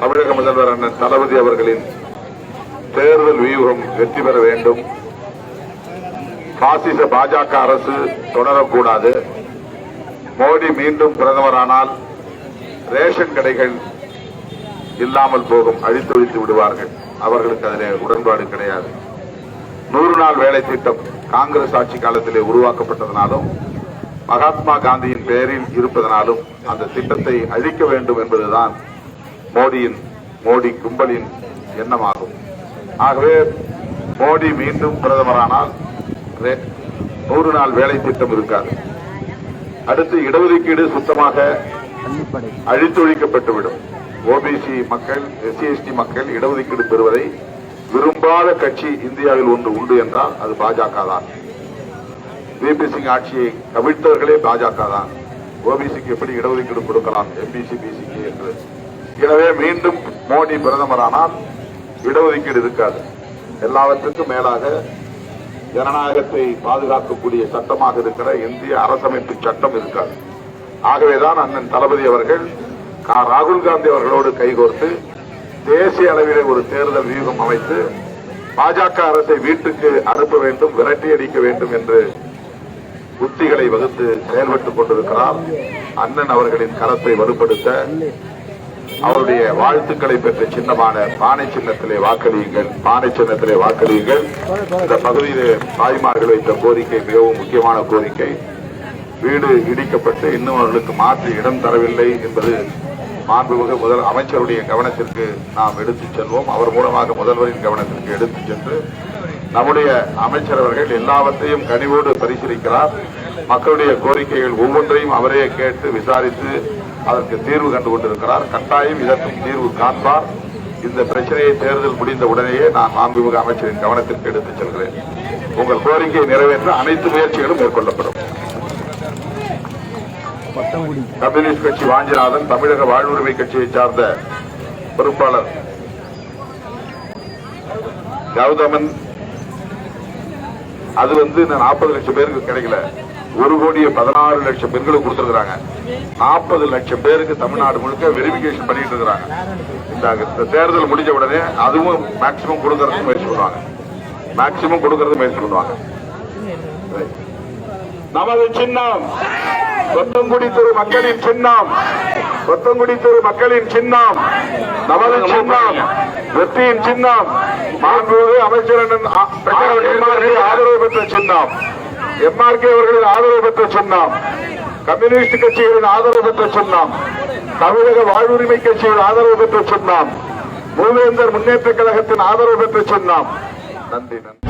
தமிழக முதல்வர் அண்ணன் தளபதி அவர்களின் தேர்தல் வியூகம் வெற்றி பெற வேண்டும். பாசிச பாஜக அரசு தொடரக்கூடாது. மோடி மீண்டும் பிரதமரானால் ரேஷன் கடைகள் இல்லாமல் போகும் அழித்தொழித்து விடுவார்கள். அவர்களுக்கு அதிலே உடன்பாடு கிடையாது. நூறு நாள் வேலை திட்டம் காங்கிரஸ் ஆட்சி காலத்திலே உருவாக்கப்பட்டதனாலும் மகாத்மா காந்தியின் பெயரில் இருப்பதனாலும் அந்த திட்டத்தை அழிக்க வேண்டும் என்பதுதான் மோடியின் மோடி கும்பலின் எண்ணமாகும். ஆகவே மோடி மீண்டும் பிரதமரானால் நூறு நாள் வேலை திட்டம் இருக்காது. அடுத்து இடஒதுக்கீடு சுத்தமாக அழித்தொழிக்கப்பட்டுவிடும். ஓபிசி மக்கள் எஸ்சி எஸ்டி மக்கள் இடஒதுக்கீடு பெறுவதை விரும்பாத கட்சி இந்தியாவில் ஒன்று உண்டு என்றால் அது பாஜக தான். விபி சிங் ஆட்சியை கவிழ்த்தவர்களே பாஜக தான். ஓபிசிக்கு எப்படி இடஒதுக்கீடு கொடுக்கலாம்? எம்பிசி பிசிக்கு என்று. எனவே மீண்டும் மோடி பிரதமரானால் இடஒதுக்கீடு இருக்காது. எல்லாவற்றுக்கும் மேலாக ஜனநாயகத்தை பாதுகாக்கக்கூடிய சட்டமாக இருக்கிற இந்திய அரசமைப்பு சட்டம் இருக்காது. ஆகவேதான் அண்ணன் தளபதி அவர்கள் ராகுல் காந்தி அவர்களோடு கைகோர்த்து தேசிய அளவிலே ஒரு தேர்தல் வியூகம் அமைத்து பாஜக அரசை வீட்டுக்கு அனுப்ப வேண்டும் விரட்டி அடிக்க வேண்டும் என்று உத்திகளை வகுத்து செயல்பட்டுக் கொண்டிருக்கிறார் அண்ணன் அவர்களின் கரத்தை வலுப்படுத்த அவருடைய வாழ்த்துக்களை பெற்ற சின்னமான பானை சின்னத்திலே வாக்களியுங்கள். பானை சின்னத்திலே வாக்களியுங்கள். இந்த பகுதியிலே தாய்மார்கள் வைத்த கோரிக்கை மிகவும் முக்கியமான கோரிக்கை. வீடு இடிக்கப்பட்டு இன்னும் அவர்களுக்கு மாற்று இடம் தரவில்லை என்பது மாண்புமிகு முதல் அமைச்சருடைய கவனத்திற்கு நாம் எடுத்துச் செல்வோம். அவர் மூலமாக முதல்வரின் கவனத்திற்கு எடுத்துச் சென்று நம்முடைய அமைச்சர் அவர்கள் எல்லாவற்றையும் கனிவோடு பரிசீலிக்கிறார். மக்களுடைய கோரிக்கைகள் ஒவ்வொன்றையும் அவரே கேட்டு விசாரித்து அதற்கு தீர்வு கண்டு கொண்டிருக்கிறார் கட்டாயம் இதற்கும் தீர்வு காண்பார். இந்த பிரச்சனையை தேர்தல் முடிந்த உடனேயே நான் மாண்புமிகு அமைச்சரின் கவனத்திற்கு எடுத்துச் செல்கிறேன். உங்கள் கோரிக்கையை நிறைவேற்ற அனைத்து முயற்சிகளும் மேற்கொள்ளப்படும். கம்யூனிஸ்ட் கட்சி வாஞ்சிநாதன் தமிழக வாழ்வுரிமை கட்சியை சார்ந்த பொறுப்பாளர் கௌதமன். அது வந்து நாற்பது லட்சம் பேருக்கு கிடைக்கல. ஒரு கோடியே பதினாறு லட்சம் பெண்களுக்கு கொடுத்திருக்கிறாங்க. நாற்பது லட்சம் பேருக்கு தமிழ்நாடு முழுக்க வெரிபிகேஷன் பண்ணிட்டு இருக்கிறாங்க. இந்த தேர்தல் முடிஞ்ச உடனே அதுவும் மேக்சிமம் கொடுக்கறதுக்கு முயற்சி பண்ணுவாங்க. மேக்சிமம் கொடுக்கறது முயற்சி பண்ணுவாங்க. நமது சின்னம் கொத்தங்குடி தெரு மக்களின் சின்னம் கொத்தங்குடி தெரு மக்களின் சின்னம் நமது சின்னம் வெற்றியின் சின்னம் மாண்புமிகு அமைச்சர் ஆதரவு பெற்ற சின்னம். எம்ஆர்கே அவர்களின் ஆதரவு பெற்ற சொன்னாம் கம்யூனிஸ்ட் கட்சிகளின் ஆதரவு பெற்ற சொன்னாம் தமிழக வாழ்வுரிமை கட்சியின் ஆதரவு பெற்ற சொன்னாம் மூவேந்தர் முன்னேற்ற கழகத்தின் ஆதரவு பெற்ற சொன்னாம் நன்றி நன்றி.